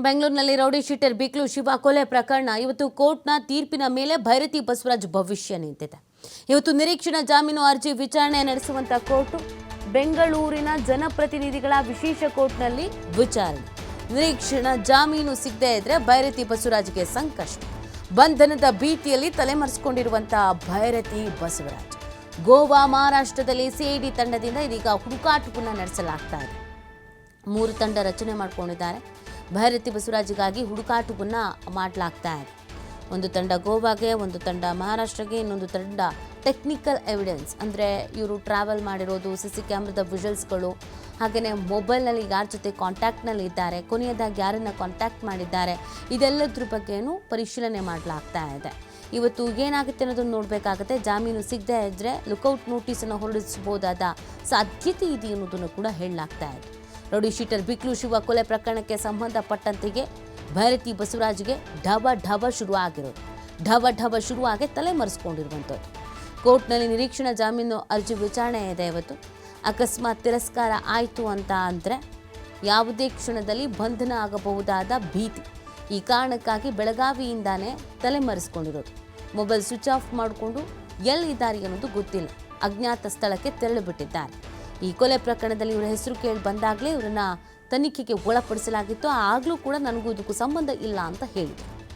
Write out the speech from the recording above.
ಬೆಂಗಳೂರಿನಲ್ಲಿ rowdy sheeter ಬಿಕ್ಲು Shiva ಕೊಲೆ ಪ್ರಕರಣ. ಇವತ್ತು ಕೋರ್ಟ್ನ ತೀರ್ಪಿನ ಮೇಲೆ ಭೈರತಿ ಬಸವರಾಜ್ ಭವಿಷ್ಯ ನಿಂತಿದೆ. ಇವತ್ತು ನಿರೀಕ್ಷಣಾ ಜಾಮೀನು ಅರ್ಜಿ ವಿಚಾರಣೆ ನಡೆಸುವಂತ ಕೋರ್ಟು ಬೆಂಗಳೂರಿನ ಜನಪ್ರತಿನಿಧಿಗಳ ವಿಶೇಷ ಕೋರ್ಟ್ನಲ್ಲಿ ವಿಚಾರಣೆ. ನಿರೀಕ್ಷಣಾ ಜಾಮೀನು ಸಿಗದೇ ಇದ್ರೆ ಭೈರತಿ ಬಸವರಾಜ್ಗೆ ಸಂಕಷ್ಟ. ಬಂಧನದ ಭೀತಿಯಲ್ಲಿ ತಲೆಮರೆಸಿಕೊಂಡಿರುವಂತಹ ಭೈರತಿ ಬಸವರಾಜ್. ಗೋವಾ, ಮಹಾರಾಷ್ಟ್ರದಲ್ಲಿ ಸಿಐಡಿ ತಂಡದಿಂದ ಇದೀಗ ಹುಡುಕಾಟವನ್ನು ನಡೆಸಲಾಗ್ತಾ ಇದೆ. ಮೂರು ತಂಡ ರಚನೆ ಮಾಡ್ಕೊಂಡಿದ್ದಾರೆ. ಭೈರತಿ ಬಸವರಾಜಿಗಾಗಿ ಹುಡುಕಾಟವನ್ನು ಮಾಡಲಾಗ್ತಾ ಇದೆ. ಒಂದು ತಂಡ ಗೋವಾಗೆ, ಒಂದು ತಂಡ ಮಹಾರಾಷ್ಟ್ರಗೆ, ಇನ್ನೊಂದು ತಂಡ ಟೆಕ್ನಿಕಲ್ ಎವಿಡೆನ್ಸ್. ಅಂದರೆ ಇವರು ಟ್ರಾವೆಲ್ ಮಾಡಿರೋದು ಸಿ ಸಿ ಕ್ಯಾಮ್ರಾದ ವಿಜುವಲ್ಸ್ಗಳು ಹಾಗೆಯೇ ಮೊಬೈಲ್ನಲ್ಲಿ ಯಾರ ಜೊತೆ ಕಾಂಟ್ಯಾಕ್ಟ್ನಲ್ಲಿ ಇದ್ದಾರೆ, ಕೊನೆಯದಾಗಿ ಯಾರನ್ನು ಕಾಂಟ್ಯಾಕ್ಟ್ ಮಾಡಿದ್ದಾರೆ, ಇದೆಲ್ಲದ್ರ ಬಗ್ಗೆಯೂ ಪರಿಶೀಲನೆ ಮಾಡಲಾಗ್ತಾ ಇದೆ. ಇವತ್ತು ಏನಾಗುತ್ತೆ ಅನ್ನೋದನ್ನು ನೋಡಬೇಕಾಗುತ್ತೆ. ಜಾಮೀನು ಸಿಗದೇ ಇದ್ದರೆ ಲುಕೌಟ್ ನೋಟಿಸನ್ನು ಹೊರಡಿಸಬಹುದಾದ ಸಾಧ್ಯತೆ ಇದೆ ಅನ್ನೋದನ್ನು ಕೂಡ ಹೇಳಲಾಗ್ತಾ ಇದೆ. ರೌಡಿ ಶೀಟರ್ ಬಿಕ್ಲು ಶಿವ ಕೊಲೆ ಪ್ರಕರಣಕ್ಕೆ ಸಂಬಂಧಪಟ್ಟಂತೆಗೆ ಭೈರತಿ ಬಸವರಾಜ್ಗೆ ಢಬ ಢಬ ಶುರುವಾಗಿರೋದು. ಢಬ ಢಬ ಶುರುವಾಗಿ ತಲೆ ಮರೆಸ್ಕೊಂಡಿರುವಂಥದ್ದು ಕೋರ್ಟ್ನಲ್ಲಿ ನಿರೀಕ್ಷಣಾ ಜಾಮೀನು ಅರ್ಜಿ ವಿಚಾರಣೆ ಇದೆ ಇವತ್ತು. ಅಕಸ್ಮಾತ್ ತಿರಸ್ಕಾರ ಆಯಿತು ಅಂತ ಅಂದರೆ ಯಾವುದೇ ಕ್ಷಣದಲ್ಲಿ ಬಂಧನ ಆಗಬಹುದಾದ ಭೀತಿ. ಈ ಕಾರಣಕ್ಕಾಗಿ ಬೆಳಗಾವಿಯಿಂದಾನೇ ತಲೆಮರೆಸ್ಕೊಂಡಿರೋದು. ಮೊಬೈಲ್ ಸ್ವಿಚ್ ಆಫ್ ಮಾಡಿಕೊಂಡು ಎಲ್ಲಿದ್ದಾರೆ ಅನ್ನೋದು ಗೊತ್ತಿಲ್ಲ. ಅಜ್ಞಾತ ಸ್ಥಳಕ್ಕೆ ತೆರಳು ಬಿಟ್ಟಿದ್ದಾರೆ. ಈ ಕೊಲೆ ಪ್ರಕರಣದಲ್ಲಿ ಇವರ ಹೆಸರು ಕೇಳಿ ಬಂದಾಗಲೇ ಇವರನ್ನ ತನಿಖೆಗೆ ಒಳಪಡಿಸಲಾಗಿತ್ತು. ಆಗಲೂ ಕೂಡ ನನಗೂ ಇದಕ್ಕೂ ಸಂಬಂಧ ಇಲ್ಲ ಅಂತ ಹೇಳಿದರು.